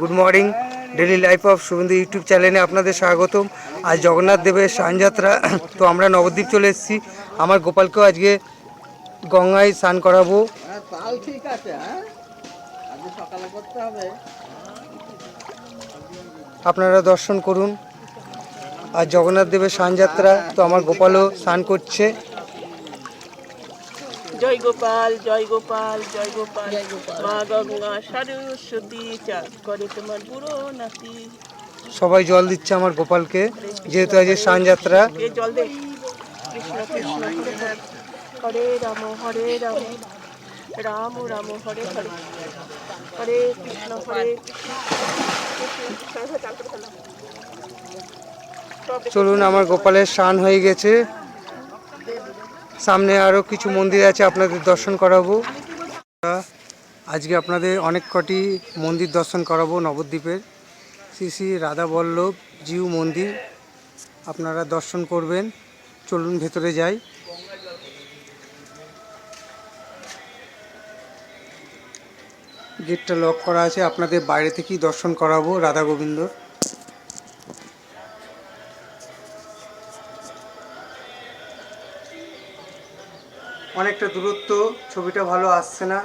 Good morning daily life of Shubhendu YouTube চ্যানেলে আপনাদের স্বাগতম। আজ জগন্নাথ দেবের সানযাত্রা তো আমরা নবদ্বীপ চলে এসেছি। আমার গোপালকেও আজকে গঙ্গায় স্নান করাবো। হ্যাঁ ঠিক আছে সকালে করতে হবে। আপনারা দর্শন করুন। আর জগন্নাথ দেবের সানযাত্রা তো আমার গোপালও স্নান করছে। জয় গোপাল জয় গোপাল জয় গোপাল। মা গঙ্গা সরস্বতী চাঁদ করে তোমার বুড়ো নাতি। সবাই জল দিচ্ছে আমার গোপালকে যেহেতু আজ সানযাত্রা এ জল দে। কৃষ্ণ কৃষ্ণ হরে রাম হরে রাম। রাম রাম হরে হরে। হরে কৃষ্ণ হরে চলুন আমার গোপালের স্নান হয়ে গেছে। সামনে আরও কিছু মন্দির আছে আপনাদের দর্শন করাবো। আজকে আপনাদের অনেক কটি মন্দির দর্শন করাবো নবদ্বীপের। শ্রী শ্রী রাধা বল্লভ জিউ মন্দির, আপনারা দর্শন করবেন। চলুন ভেতরে যাই। গেটটা লক করা আছে, আপনাদের বাইরে থেকেই দর্শন করাবো রাধা গোবিন্দর। অনেকটা দূরত্ব, ছবিটা ভালো আসছে না।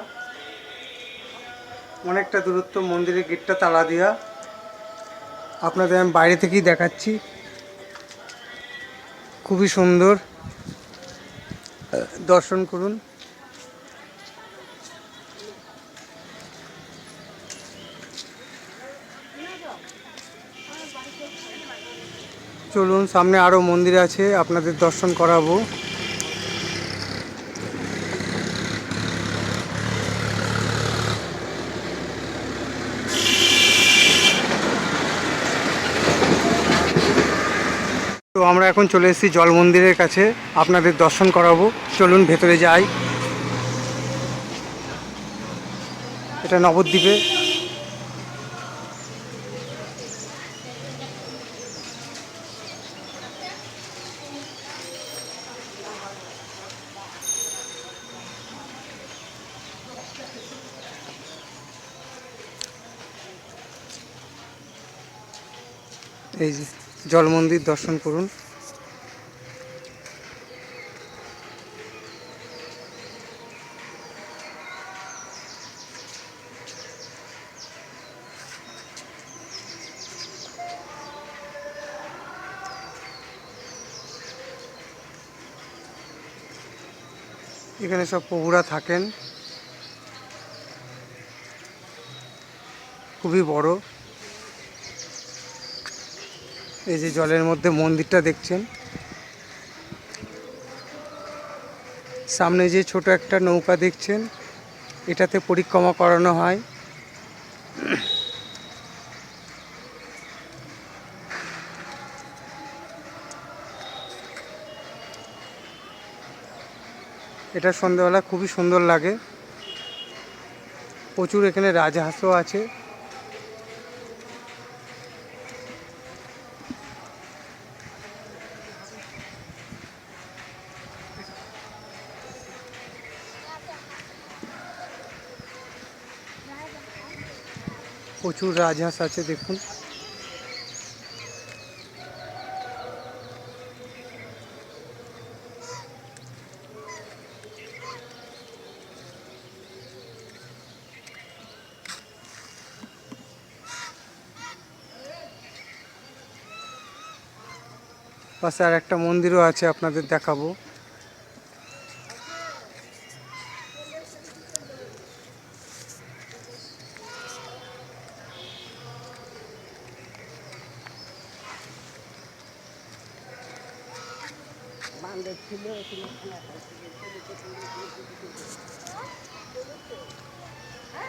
অনেকটা দূরত্ব, মন্দিরের গেটটা তালা দেওয়া আপনাদের আমি বাইরে থেকেই দেখাচ্ছি। খুবই সুন্দর। দর্শন করুন। চলুন, সামনে আরও মন্দির আছে, আপনাদের দর্শন করাবো। আমরা এখন চলে এসেছি জল মন্দিরের কাছে। আপনাদের দর্শন করাবো। চলুন, ভেতরে যাই। এটা নবদ্বীপে। এই যে। জল মন্দির দর্শন করুন। এখানে সব প্রভুরা থাকেন। খুবই বড়। এই যে জলের মধ্যে মন্দিরটা দেখছেন। সামনে যে ছোট একটা নৌকা দেখছেন, এটাতে পরিক্রমা করানো হয়। এটা সন্ধ্যেবেলা খুবই সুন্দর লাগে। প্রচুর এখানে রাজহাঁসও আছে। প্রচুর রাজহাঁস আছে দেখুন। পাশে আর একটা মন্দিরও আছে আপনাদের দেখাবো।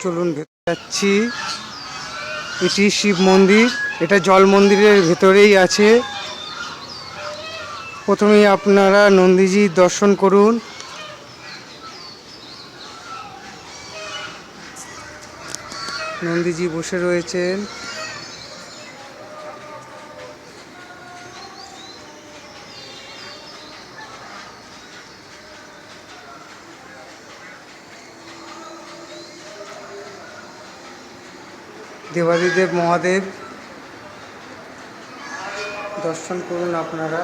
চলুন ভেতরে যাচ্ছি। এটি শিব মন্দির। এটা জল মন্দিরের ভেতরেই আছে। প্রথমেই আপনারা নন্দীজি দর্শন করুন। নন্দীজি বসে রয়েছেন। দেবাদিদেব মহাদেব। দর্শন করুন আপনারা।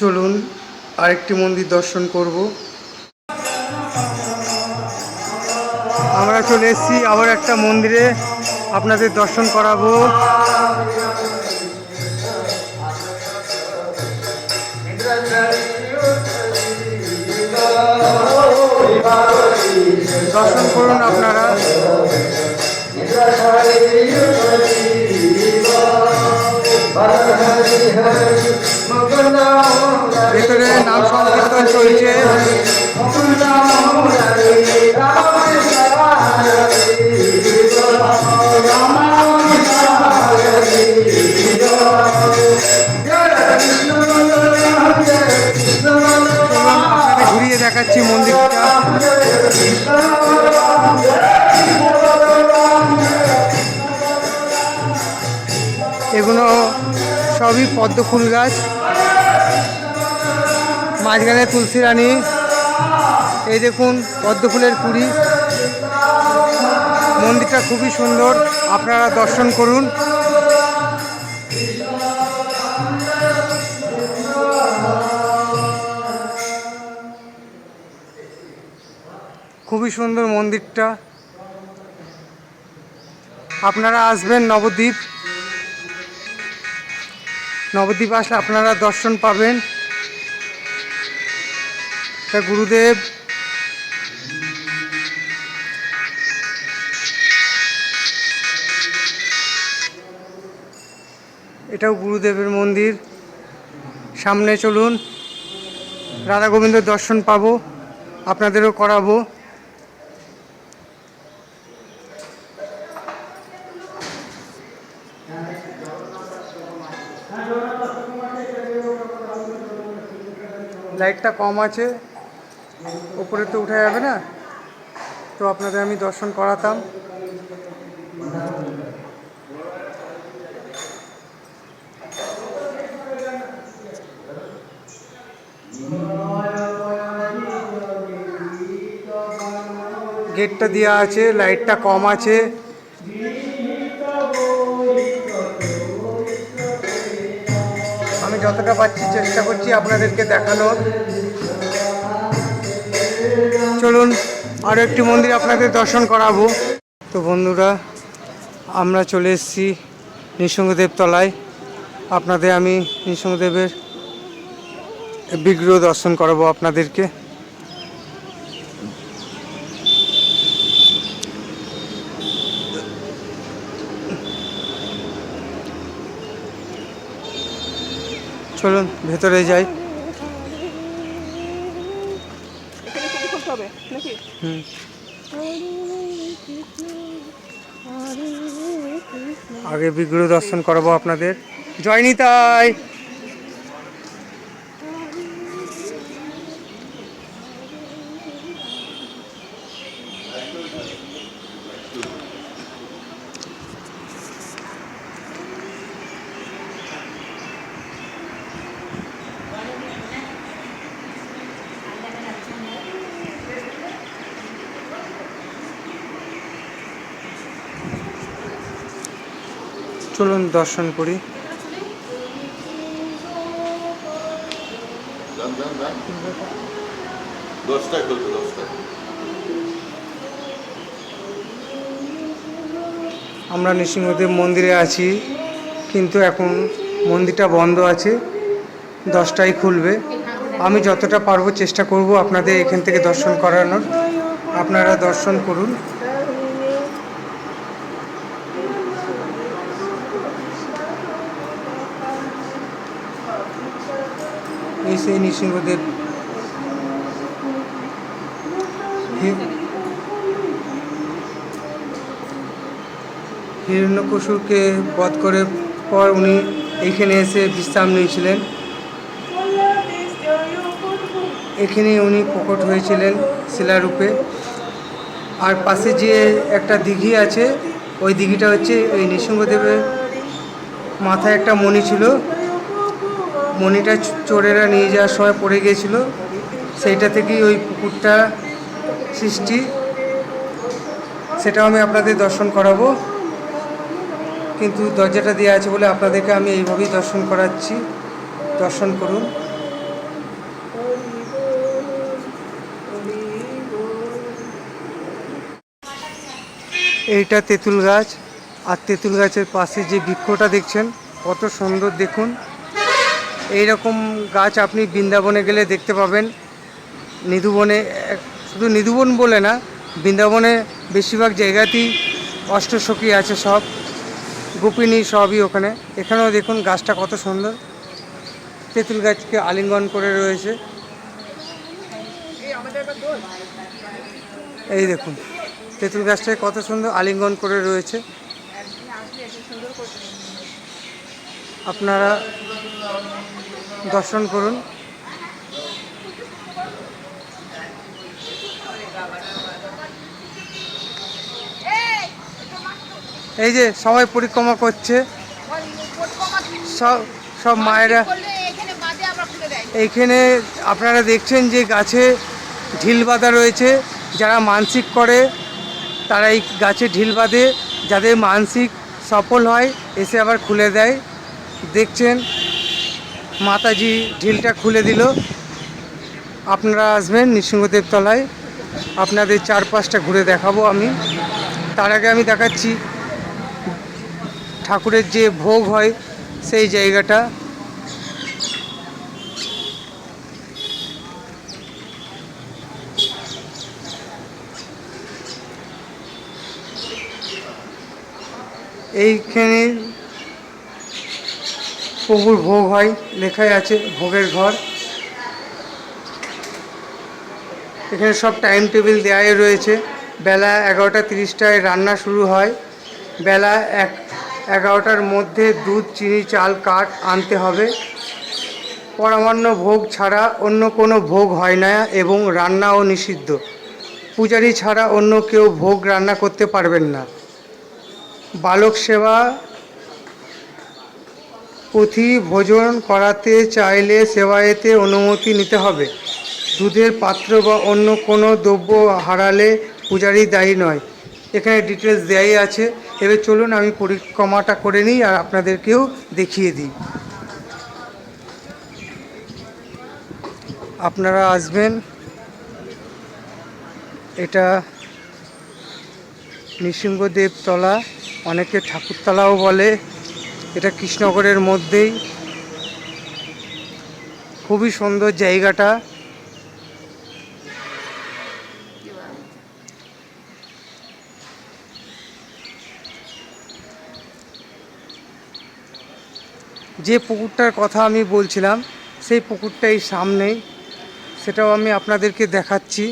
চলুন আরেকটি মন্দির দর্শন করব। আমরা চলে এসেছি আবার একটা মন্দিরে। আপনাদের দর্শন করাবো। দর্শন করুন আপনারা। ভেতরে নাম সংকীর্তন চলছে। সবই পদ্ম ফুল গাছ। মাঝখানে তুলসী রানী। এই দেখুন, পদ্ম ফুলের কুড়ি। মন্দিরটা খুবই সুন্দর, আপনারা দর্শন করুন। খুবই সুন্দর মন্দিরটা। আপনারা আসবেন নবদ্বীপ। নবদ্বীপ আসলে আপনারা দর্শন পাবেন। তা গুরুদেব, এটাও গুরুদেবের মন্দির। সামনে চলুন, রাধা গোবিন্দের দর্শন পাবো, আপনাদেরও করাবো। লাইটটা কম আছে উপরে তো উঠে যাবে না। তো আপনাদের আমি দর্শন করাতাম। গেটটা দেওয়া আছে, লাইটটা কম আছে। যতটা পাচ্ছি চেষ্টা করছি আপনাদেরকে দেখানোর। চলুন আরও একটি মন্দির আপনাদের দর্শন করাবো। তো বন্ধুরা, আমরা চলে এসেছি নৃসিংহদেব তলায়। আপনাদের আমি নৃসিংহদেবের বিগ্রহ দর্শন করাবো আপনাদেরকে। চলুন ভেতরে যাই। আগে বিগ্রহ দর্শন করাবো আপনাদের। জয় নিতাই! চলুন দর্শন করি। দশটায় খুলবে দশটায়। আমরা নৃসিংহদেব মন্দিরে আছি কিন্তু এখন মন্দিরটা বন্ধ আছে দশটায় খুলবে। আমি যতটা পারব চেষ্টা করব আপনাদের এখান থেকে দর্শন করানোর। আপনারা দর্শন করুন। সেই নৃসিংহদেব হিরণ্যকশুরকে বধ করে পর উনি এখানে এসে বিশ্রাম নিয়েছিলেন। এখানে উনি প্রকট হয়েছিলেন শিলারূপে। আর পাশে যে একটা দিঘি আছে, ওই দিঘিটা হচ্ছে ওই নৃসিংহদেবের মাথায় একটা মণি ছিল। মণিটা চ- চোরেরা নিয়ে যাওয়ার সময় পড়ে গিয়েছিল। সেইটা থেকেই ওই পুকুরটা সৃষ্টি। সেটাও আমি আপনাদের দর্শন করাবো। কিন্তু দরজাটা দেওয়া আছে বলে আপনাদেরকে আমি এইভাবেই দর্শন করাচ্ছি। দর্শন করুন। এইটা তেঁতুল গাছ। আর তেঁতুল গাছের পাশে যে বৃক্ষটা দেখছেন, কত সুন্দর দেখুন। এই রকম গাছ আপনি বৃন্দাবনে গেলে দেখতে পাবেন। নিধুবনে, শুধু নিধুবন বলে না, বৃন্দাবনে বেশিরভাগ জায়গাতেই অষ্টসখী আছে সব। গোপিনী সবই ওখানে। এখানেও দেখুন গাছটা কত সুন্দর। তেঁতুল গাছকে আলিঙ্গন করে রয়েছে। এই দেখুন, তেঁতুল গাছটাকে কত সুন্দর আলিঙ্গন করে রয়েছে। আপনারা দর্শন করুন। এই যে সবাই পরিক্রমা করছে। সব সব মায়েরা এইখানে আপনারা দেখছেন যে গাছে ঢিল বাঁধা রয়েছে। যারা মানসিক করে, তারা এই গাছে ঢিল বাঁধে। যাদের মানসিক সফল হয়, এসে আবার খুলে দেয়। দেখছেন মাতাজি ঢিলটা খুলে দিল। আপনারা আসবেন নৃসিংহদেব তলায়। আপনাদের চারপাশটা ঘুরে দেখাবো আমি। তার আগে আমি দেখাচ্ছি ঠাকুরের যে ভোগ হয় সেই জায়গাটা। এইখানে প্রভুর ভোগ হয়, লেখাই আছে ভোগের ঘর। এখানে সব টাইম টেবিল দেওয়াই রয়েছে। বেলা এগারোটা তিরিশটায় রান্না শুরু হয়। বেলা এক, এগারোটার মধ্যে দুধ, চিনি, চাল, কাঠ আনতে হবে। পরমান্ন ভোগ ছাড়া অন্য কোনো ভোগ হয় না এবং রান্নাও নিষিদ্ধ। পূজারি ছাড়া অন্য কেউ ভোগ রান্না করতে পারবেন না। বালক সেবা পুঁথি ভোজন করাতে চাইলে সেবায়েতে অনুমতি নিতে হবে। দুধের পাত্র বা অন্য কোনো দ্রব্য হারালে পূজারি দায়ী নয়। এখানে ডিটেলস দেয়াই আছে। এবার চলুন আমি পরিক্রমাটা করে নিই আর আপনাদেরকেও দেখিয়ে দিই। আপনারা আসবেন। এটা নৃসিংহদেব তলা অনেকে ঠাকুরতলাও বলে। এটা কৃষ্ণনগরের মধ্যেই। খুবই সুন্দর জায়গাটা। যে পুকুরটার কথা আমি বলছিলাম, সেই পুকুরটাই সামনেই সেটাও আমি আপনাদেরকে দেখাচ্ছি।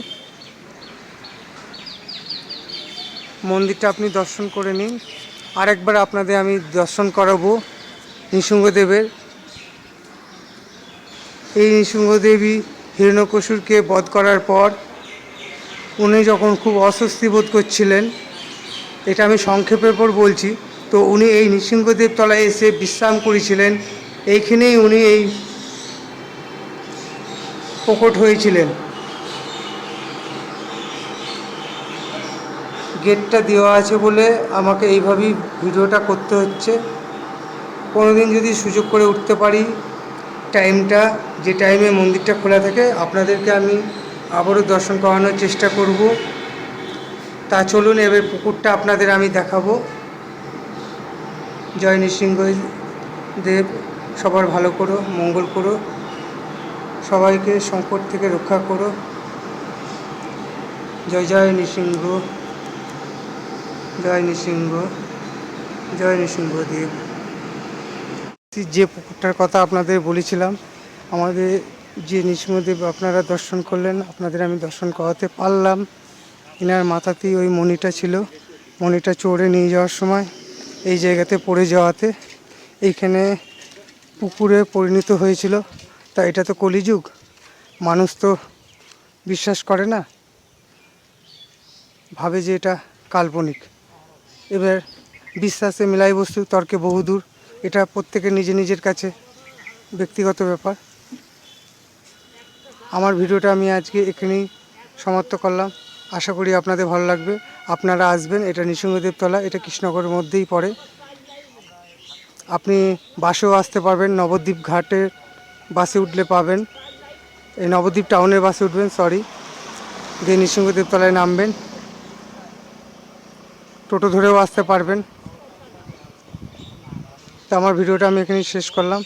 মন্দিরটা আপনি দর্শন করে নিন। আরেকবার আপনাদের আমি দর্শন করাবো নৃসিংহদেবের। এই নৃসিংহদেবী হিরণ্যকশুরকে বধ করার পর উনি যখন খুব অস্বস্তি বোধ করছিলেন, এটা আমি সংক্ষেপের পর বলছি, তো উনি এই নৃসিংহদেব তলায় এসে বিশ্রাম করেছিলেন, এইখানেই উনি এই প্রকট হয়েছিলেন। গেটটা দেওয়া আছে বলে আমাকে এইভাবেই ভিডিওটা করতে হচ্ছে। কোনোদিন যদি সুযোগ করে উঠতে পারি টাইমটা, যে টাইমে মন্দিরটা খোলা থাকে, আপনাদেরকে আমি আবারও দর্শন করানোর চেষ্টা করব। তা চলুন, এবার পুকুরটা আপনাদের আমি দেখাবো। জয় নৃসিংহ দেব, সবার ভালো করো, মঙ্গল করো, সবাইকে সংকট থেকে রক্ষা করো। জয় জয় নৃসিংহ। জয় নৃসিংহ জয় নৃসিংহদেব যে পুকুরটার কথা আপনাদের বলেছিলাম, আমাদের যে নৃসিংহদেব আপনারা দর্শন করলেন, আপনাদের আমি দর্শন করাতে পারলাম। এনার মাথাতেই ওই মণিটা ছিল। মণিটা চড়ে নিয়ে যাওয়ার সময় এই জায়গাতে পড়ে যাওয়াতে এইখানে পুকুরে পরিণত হয়েছিল। তা এটা তো কলিযুগ। মানুষ তো বিশ্বাস করে না। ভাবে যে এটা কাল্পনিক। এবার বিশ্বাসে মেলাই বস্তু, তর্কে বহুদূর এটা প্রত্যেকের নিজে নিজের কাছে ব্যক্তিগত ব্যাপার। আমার ভিডিওটা আমি আজকে এখানেই সমাপ্ত করলাম। আশা করি আপনাদের ভালো লাগবে। আপনারা আসবেন, এটা নৃসিংহদেবতলা, এটা কৃষ্ণনগরের মধ্যেই পড়ে। আপনি বাসেও আসতে পারবেন, নবদ্বীপ ঘাটে বাসে উঠলে পাবেন। এই নবদ্বীপ টাউনের বাসে উঠবেন সরি দিয়ে নৃসিংহদেবতলায় নামবেন। টোটো ধরেও আসতে পারবেন। তো আমার ভিডিওটা আমি এখানেই শেষ করলাম।